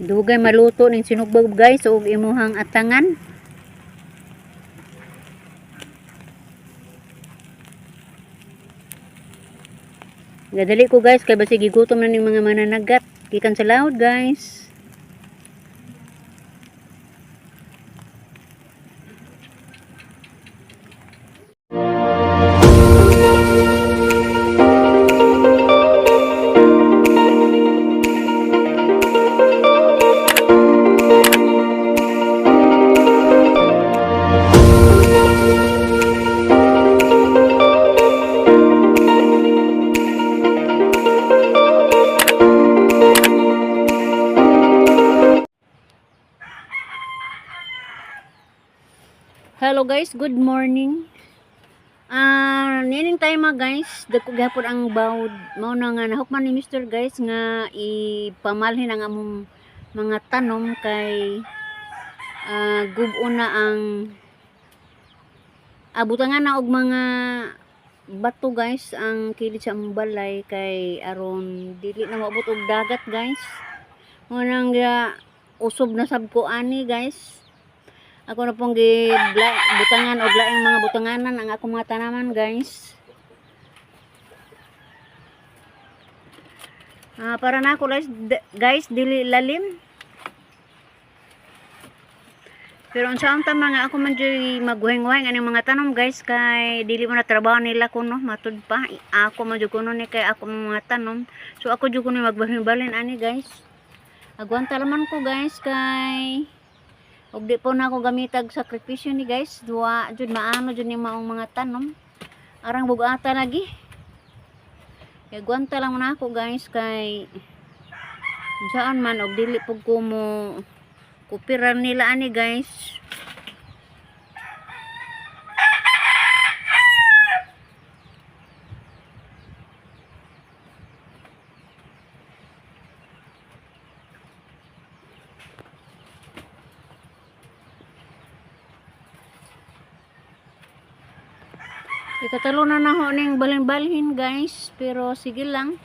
Dugay maluto ning sinugbog guys ug imuhang atangan. Gadali ko guys kay basig gigutom na ning mga mananagat. Gikan sa laod guys. Hello guys, good morning. Ah, nining tayo mga guys, dako gihapon ang bawd. Mao na nga nahukman ni Mr. guys nga ipamalhin ang among mga tanom kay ah gubo na ang abutangan na og mga bato guys ang kilid sa among balay kay aron dili na maabot og dagat guys. Mo nang ga usob na sab ko ani guys. Ako na pong gi butangan o laing mga butanganan ang akong mga tanaman guys. Ah, para na ako guys, guys dili lalim. Pero unsa ang tama nga ako man diri magweng-weng aning mga tanom guys kay dili mo na trabaho nila kuno matud pa ako man jud kuno ni kay ako mga tanom. So ako jud kuno magbalhin-balhin ani guys. Agwanta laman ko guys kay ug di po na ako gamitag sakripisyo ni guys. Duwa jud maano jud ni maong mga tanom. Arang bugata lagi. Kaya gwanta lang na ako guys kay saan man og dili pug ko mo kupiran nila ani guys Itatalo na na ho ning balhin-balhin guys. Pero sige lang.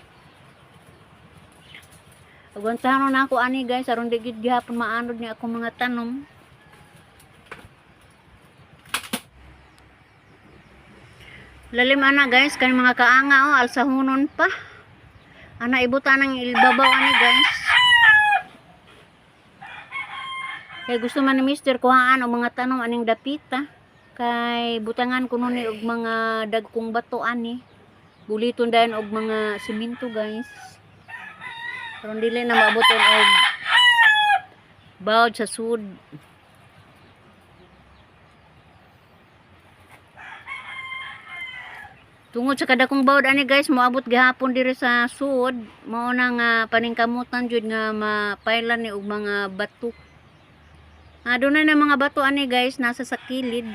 Agwantahan na ako ani guys. Aron di gid gihapon maanod ni ako mga tanom. Lalim ana guys. Kani mga kaanga oh. Alsahunon pa. Ana ibutan ng ilbabaw ani guys. Kaya gusto man ni Mister kuhaan o mga tanom aning dapita kay butangan kuno ni og mga dagkong bato ani. Buliton dayon og mga simento guys. Karon dili na maaboton og bawd sa sud. Tungod sa kada kong bawd ani guys moabot gihapon diri sa sud. Mao na nga paningkamutan jud nga mapailan ni og mga bato Ah, doon na mga bato ani guys, nasa sa kilid.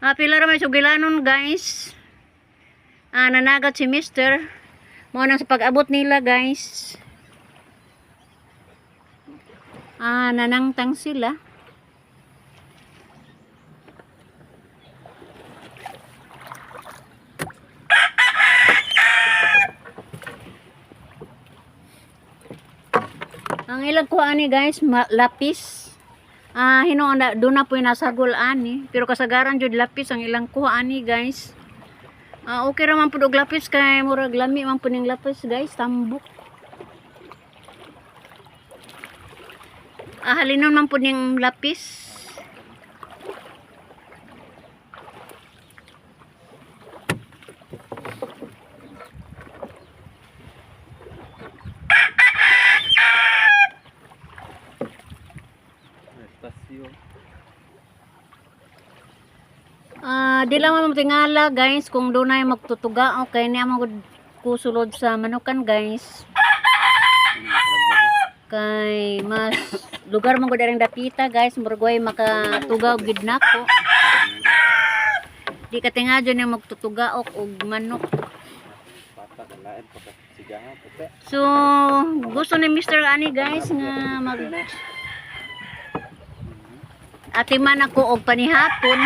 Ah, pila ra may sugilanon guys. Ah, nanagat si Mister. Mo nang sa pag-abot nila guys. Ah, nanangtang sila. Ang ilang ko ani guys, lapis. Ah, hino anda doon na po nasagol ani, pero kasagaran jud lapis ang ilang kuha ani guys. Ah, okay ra man pud og lapis kay murag lami man pud ning lapis guys, tambok. Ah, halinon man pud ning lapis. Ah, di lang mo tingala guys kung doon ay magtutuga okay niya mo kusulod sa manukan guys. Kay mas lugar mo gud ring dapita guys, murgoy makatuga og gid nako. Di ka tingadyo ni magtutuga og manok. So, gusto ni Mr. Ani guys nga mag atiman ako og panihapon.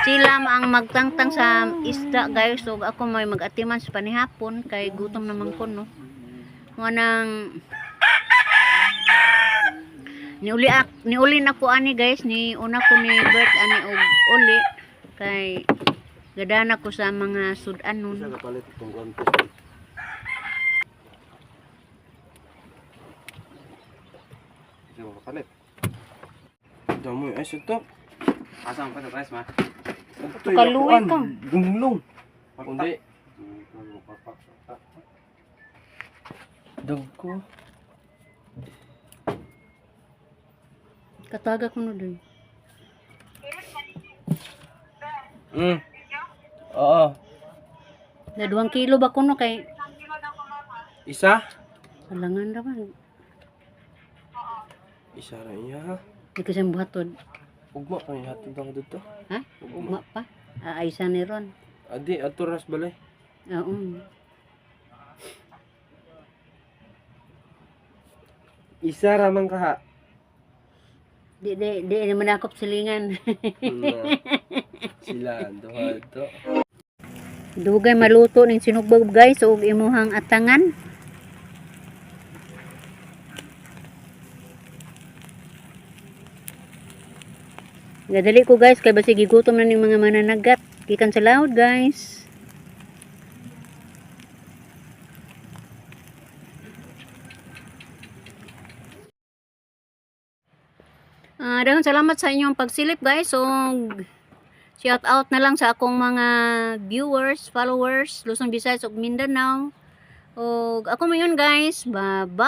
Sila ang magtangtang sa isda guys. So ako may mag-atiman sa panihapon kay gutom naman ko no. Nganang niuli ak niuli na ko ani guys ni una ko ni Bert ani og uli kay gadana ko sa mga Isa sudanon. ka palit itong konti. Isa ka palit. Damo ay ito. Asang pa sa price ma? Ito Kaluwi ka. Gumulong. Kundi dagko. Kataga ko no doy. Mm. Oo. Na duwang kilo ba kuno kay Isa? alangan ra man. Isa ra iya. Ko siyang buhaton. Ugma pa ni hatod ako dito. Ha? Ugma pa. Aaysa ni ron. Adi ato ras balay. Oo. Isa ra man kaha. Di di di naman ako silingan. Sila duha to. Dugay maluto ning sinugbog guys ug imuhang atangan. Gadali ko guys kay basig gigutom na ning mga mananagat. Gikan sa laod guys. Ah, daghang salamat sa inyong pagsilip guys. So shout out na lang sa akong mga viewers, followers, Luzon, Visayas ug Mindanao. Og ako mo yun guys. Bye-bye.